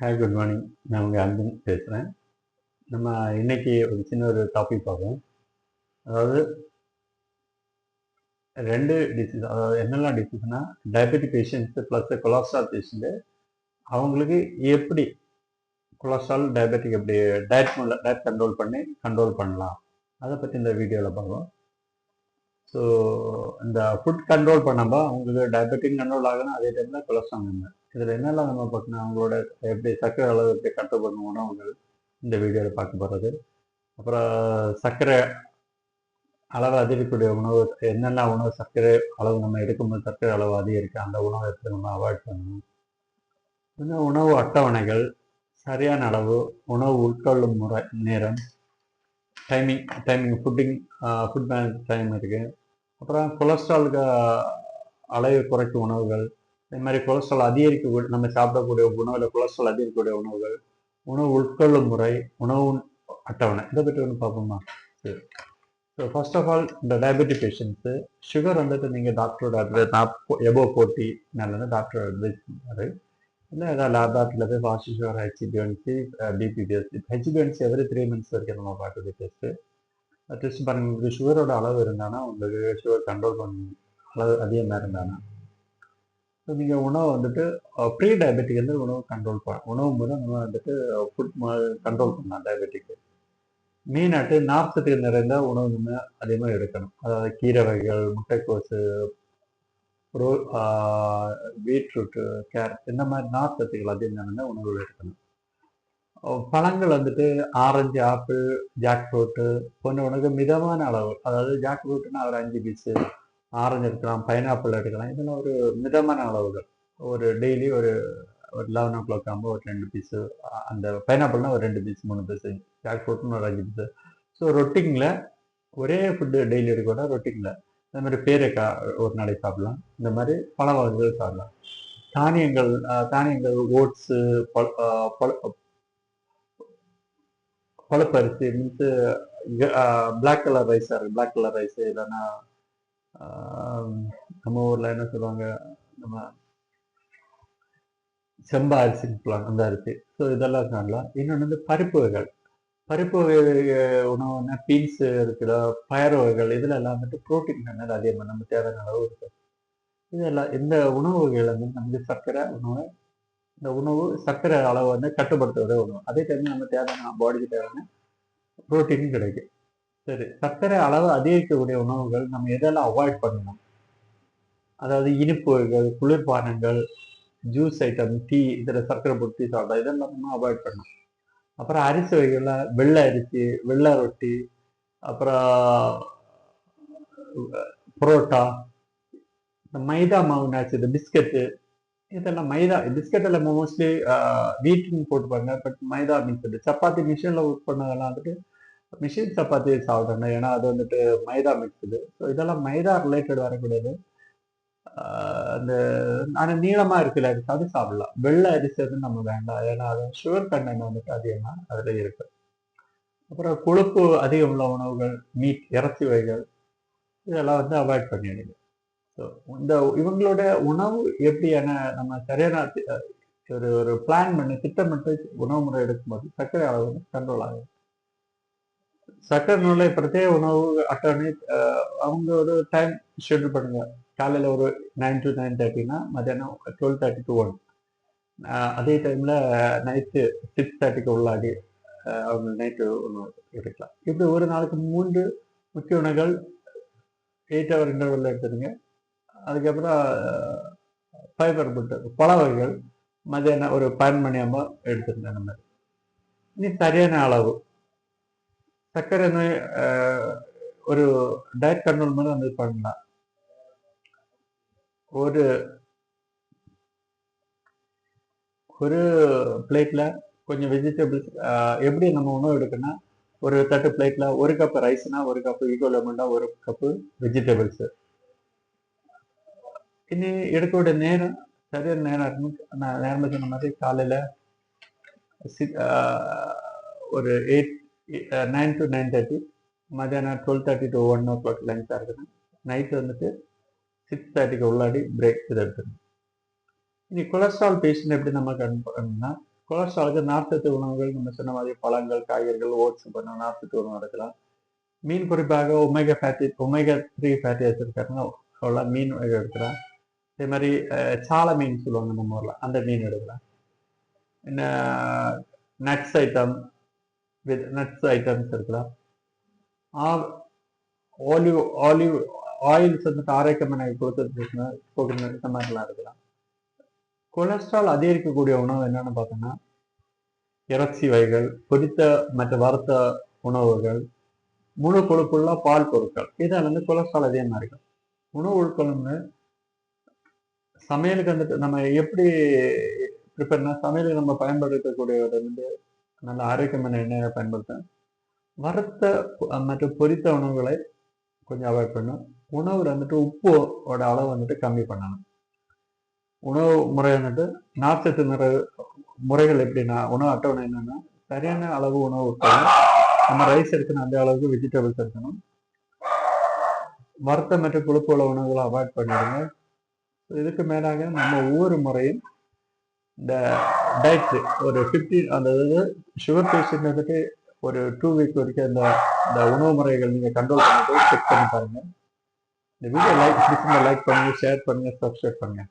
Hi good morning நான் உங்கள் அன்பன் பேசுகிறேன் நம்ம இன்னைக்கு ஒரு சின்ன ஒரு டாபிக் பார்ப்போம். அதாவது ரெண்டு டிசீஸ் அதாவது என்னெல்லாம் டிசீஸ்னால் diabetic patients plus cholesterol patient அவங்களுக்கு எப்படி கொலஸ்ட்ரால் டயபெட்டிக் எப்படி டயட் டயட் கண்ட்ரோல் பண்ணி கண்ட்ரோல் பண்ணலாம். அதை பற்றி இந்த வீடியோவில் பார்ப்போம். ஸோ இந்த ஃபுட் கண்ட்ரோல் பண்ணாமல் அவங்களுக்கு டயபெட்டிக் கண்ட்ரோல் ஆகணும் அதே டைமில் கொலஸ்ட்ரால் இல்லை இதில் என்னெல்லாம் நம்ம பார்க்கணும்? அவங்களோட எப்படி சர்க்கரை அளவு எப்படி கண்ட்ரோல் பண்ணுவோம்னா உணவுகள் இந்த வீடியோவில் பார்க்க போகிறது அப்புறம் சர்க்கரை அளவு அதிகரிக்கக்கூடிய உணவு என்னென்ன உணவு சர்க்கரை அளவு நம்ம எடுக்கும்போது சர்க்கரை அளவு அதிகரிக்கு அந்த உணவை எடுத்து நம்ம அவாய்ட் பண்ணணும். இன்னும் உணவு அட்டவணைகள் சரியான அளவு உணவு உட்கொள்ளும் முறை நேரம் timing timing footing food manage time இருக்குது அப்புறம் கொலஸ்ட்ராலுக்கு அளவு குறைக்கும் உணவுகள் இந்த மாதிரி கொலஸ்ட்ரால் அதிகரிக்கக்கூடிய நம்ம சாப்பிடக்கூடிய உணவில் கொலஸ்ட்ரால் அதிகரிக்கக்கூடிய உணவுகள் உணவு உட்கொள்ளும் முறை உணவு அட்டவணை இதை பற்றி ஒன்று பார்ப்போமா? சரி. ஸோ ஃபர்ஸ்ட் ஆஃப் ஆல் இந்த டயபெட்டிக் பேஷண்ட்ஸு சுகர் வந்துட்டு நீங்கள் டாக்டரோட அட்வைஸ் எபோ போட்டி நல்லது டாக்டரோட அட்வைஸ் பண்ணார் இல்லை ஏதாவது லேபார்ட்டில் போய் ஃபாஸ்ட் சுகர் ஹெச்பிஎன்சி பிபிபிஎஸ்சி ஹெச்பிஎன்சி எவ்ரி த்ரீ மந்த்ஸ் வரைக்கும் நம்ம பார்க்குறது டெஸ்ட்டு டெஸ்ட் பாருங்க உங்களுக்கு சுகரோட அளவு இருந்தானா உங்களுக்கு சுகர் கண்ட்ரோல் பண்ண அளவு அதிகமாக இருந்தானா? நீங்கள் உணவு வந்துட்டு ப்ரீ டயபெட்டிக் வந்து உணவு கண்ட்ரோல் பண்ண உணவு மூலம் நம்ம வந்துட்டு ஃபுட் கண்ட்ரோல் பண்ணலாம் டயபெட்டிக்கு மீனாட்டு நார்ச்சத்துக்கு நிறைந்த உணவு நம்ம அதிகமாக எடுக்கணும். அதாவது கீரை வகைகள் முட்டைக்கோசு ரோ பீட்ரூட்டு கேரட் இந்த மாதிரி நார்ச்சத்துக்கள் அதிகம் நிறைந்த உணவுகள் எடுக்கணும். பழங்கள் வந்துட்டு ஆரஞ்சு ஆப்பிள் ஜாக் ஃப்ரூட்டு போன்ற உணவு மிதமான அளவு. அதாவது ஜாக் ஃப்ரூட்னா ஒரு அஞ்சு பீஸு ஆரஞ்சு எடுக்கலாம் பைனாப்பிள் எடுக்கலாம் இதெல்லாம் ஒரு மிதமான அளவுகள். ஒரு டெய்லி ஒரு ஒரு லெவன் ஓ கிளாக் ஆகும்போது ஒரு ரெண்டு பீஸு அந்த பைனாப்பிள்னா ஒரு ரெண்டு பீஸ் மூணு பீஸு ஜாக் ஃப்ரூட்னு ஒரு அஞ்சு பீஸு ஸோ ரொட்டிங்கில் ஒரே ஃபுட்டு டெய்லி எடுக்கணும் ரொட்டிங்கில். இந்த மாதிரி பேரைக்கா ஒரு நாளைக்கு சாப்பிடலாம். இந்த மாதிரி பல வகைகள் சாப்பிடலாம். தானியங்கள் தானியங்கள் ஓட்ஸு பழப்பரிசி மீன்ஸு பிளாக் கலர் ரைஸாக இருக்குது பிளாக் கலர் ரைஸு இல்லைன்னா நம்ம ஊரில் என்ன சொல்லுவாங்க? நம்ம செம்பா அரிசின்னு சொல்லுவாங்க அந்த அரிசி. ஸோ இதெல்லாம் காணலாம். இன்னொன்று வந்து பருப்பு வகைகள். பருப்பு வகை உணவுனா பீன்ஸ் இருக்குதா? பயறு வகைகள். இதில் எல்லாம் வந்துட்டு ப்ரோட்டீன் கண்டது அதிகமாக நம்ம தேவையான அளவு இருக்கு. இதெல்லாம் இந்த உணவு வகைகள் வந்து நமக்கு சர்க்கரை உணவு இந்த உணவு சர்க்கரை அளவு வந்து கட்டுப்படுத்துவதே உணவு. அதே டைம் நம்ம தேவையான பாடிக்கு தேவையான புரோட்டீனும் கிடைக்கும். சரி. சர்க்கரை அளவு அதிகரிக்கக்கூடிய உணவுகள் நம்ம எதெல்லாம் அவாய்ட் பண்ணணும்? அதாவது இனிப்பு வகைகள் குளிர்பானங்கள் ஜூஸ் ஐட்டம் டீ இதில் சர்க்கரை பொட்டி டீ சாப்பிட்டா இதெல்லாம் நம்ம அவாய்ட் பண்ணணும். அப்புறம் அரிசி வகைகளில் வெள்ளை அரிசி வெள்ளை ரொட்டி அப்புறம் புரோட்டா இந்த மைதா மாவு நாச்சு இந்த பிஸ்கட்டு இதெல்லாம் மைதா பிஸ்கட் எல்லாம் மோஸ்ட்லி வீட்டுன்னு போட்டுப்பாங்க பட் மைதா மிக்சடு சப்பாத்தி மிஷினில் ஒர்க் பண்ணதெல்லாம் வந்துட்டு மிஷின் சப்பாத்தி சாப்பிட்றாங்க ஏன்னா அது வந்துட்டு மைதா மிக்சடு ஸோ இதெல்லாம் மைதா ரிலேட்டட் வரக்கூடாது. அந்த ஆனால் நீளமாக இருக்குல்ல அரிசி அது சாப்பிடலாம். வெள்ளை அரிசி நம்ம வேண்டாம். ஏன்னா அது சுகர் கண்டென்ட் வந்துட்டு அதிகமாக அதில் இருக்கு. அப்புறம் கொழுப்பு அதிகம் உள்ள உணவுகள் மீட் இறைச்சி வகைகள் இதெல்லாம் வந்து அவாய்ட் பண்ணிடுங்க. ஸோ இந்த இவங்களோட உணவு எப்படியான நம்ம சரியான ஒரு ஒரு பிளான் பண்ணி திட்டமிட்டு உணவு முறை எடுக்கும்போது சர்க்கரை அளவு கண்ட்ரோல் ஆகும் சக்கர நூலை பிரத்யேக உணவு அட்டவணை அவங்க ஒரு டைம் ஷெட்யூல் பண்ணுங்க. காலையில் ஒரு நைன் டு நைன் தேர்ட்டினா மத்தியானம் டுவெல் தேர்ட்டி டு ஒன் அதே டைமில் நைட்டு சிக்ஸ் தேர்ட்டிக்கு உள்ளாடி அவங்க நைட்டு உணவு எடுக்கலாம். இப்படி ஒரு நாளைக்கு மூன்று முக்கிய உணவுகள் எயிட் ஹவர் இன்டர்வலில் எடுத்துருங்க அதுக்கப்புறம் ஃபைபர் புட்டு பழ வகைகள். மதியானம் ஒரு பன்னெண்டு மணி ஆகும்போது எடுத்துருங்க அந்த மாதிரி இனி சரியான அளவு. சர்க்கரை நோய் ஒரு டயட் கண்ட்ரோல் மாதிரி வந்து பண்ணலாம் ஒரு ஒரு பிளேட்டில் கொஞ்சம் வெஜிடபிள்ஸ் எப்படி நம்ம உணவு எடுக்கணும்னா ஒரு தட்டு பிளேட்டில் ஒரு கப்பு ரைஸ்னா ஒரு கப்பு ஈக்குவலமெண்ட்டாக ஒரு கப்பு வெஜிடபிள்ஸு இனி எடுக்கக்கூடிய நேரம் சரியான நேரம் இருக்கும் நான் நேரம் சொன்ன மாதிரி காலையில் ஒரு eight nine to nine thirty மத்தியானம் twelve thirty to one o'clock லஞ்சாக இருக்குது நைட்டு வந்துட்டு சிக்ஸ் தேர்ட்டிக்கு உள்ளாடி பிரேக் இது எடுத்துக்கணும். இனி கொலஸ்ட்ரால் பேஷண்ட் எப்படி நம்ம கண் பண்ணணும்னா கொலஸ்ட்ராலுக்கு நார்ச்சத்து உணவுகள் நம்ம சொன்ன மாதிரி பழங்கள் காய்கறிகள் ஓட்ஸ் பண்ண நார்ச்சத்து உணவு எடுக்கலாம். மீன் குறிப்பாக omega fatty omega three fatty வச்சிருக்காருன்னா அவ்வளோ மீன் எடுக்கலாம். அதே மாதிரி சாலை மீன் சொல்லுவாங்க நம்ம ஊரில் அந்த மீன் எடுக்கலாம். என்ன nuts item with nuts items இருக்கலாம் ஆலிவ் ஆலிவ் ஆயில்ஸ் வந்துட்டு ஆரோக்கியமான கொடுத்துருக்குன்னா கோகனட் இந்த மாதிரிலாம் இருக்கலாம் கொலஸ்ட்ரால் அதிகரிக்கக்கூடிய உணவு என்னன்னு பார்த்தோம்னா இறைச்சி வகைகள் பொரித்த மற்ற வறுத்த உணவுகள் முழு கொழுப்புள்ள பால் பொருட்கள். இதில் வந்து கொலஸ்ட்ரால் அதிகமாக இருக்கும் உணவு உட்கொள்ளும்னு சமையலுக்கு வந்துட்டு நம்ம எப்படி ப்ரிப்பேர்னா சமையலுக்கு நம்ம பயன்படுத்தக்கூடியது வந்து நல்ல ஆரோக்கியமான எண்ணெயை பயன்படுத்தணும் வறுத்த மற்றும் பொரித்த உணவுகளை கொஞ்சம் அவாய்ட் பண்ணும் உணவில் வந்துட்டு உப்போட அளவு வந்துட்டு கம்மி பண்ணணும். உணவு முறை வந்துட்டு நார்ச்சத்து நிற முறைகள் எப்படின்னா உணவு அட்டவணை என்னன்னா சரியான அளவு உணவு உட்கணும் நம்ம ரைஸ் எடுக்கணும் அந்த அளவுக்கு வெஜிடபிள்ஸ் எடுக்கணும். வறுத்த மற்றும் கொழுப்பு உள்ள உணவுகளை அவாய்ட் பண்ணிடுங்க. இதுக்கு மேலாக நம்ம ஒவ்வொரு முறையும் இந்த டயட்ரி ஒரு ஃபிஃப்டீன் அந்த இது சுகர் பேஷண்ட் வந்துட்டு ஒரு டூ வீக் வரைக்கும் இந்த இந்த உணவு முறைகள் நீங்கள் கண்ட்ரோல் பண்ணிட்டு செக் பண்ணி பாருங்க. இந்த வீடியோ லைக் பிடிச்சிருந்தா லைக் பண்ணுங்க ஷேர் பண்ணுங்க சப்ஸ்கிரைப் பண்ணுங்க.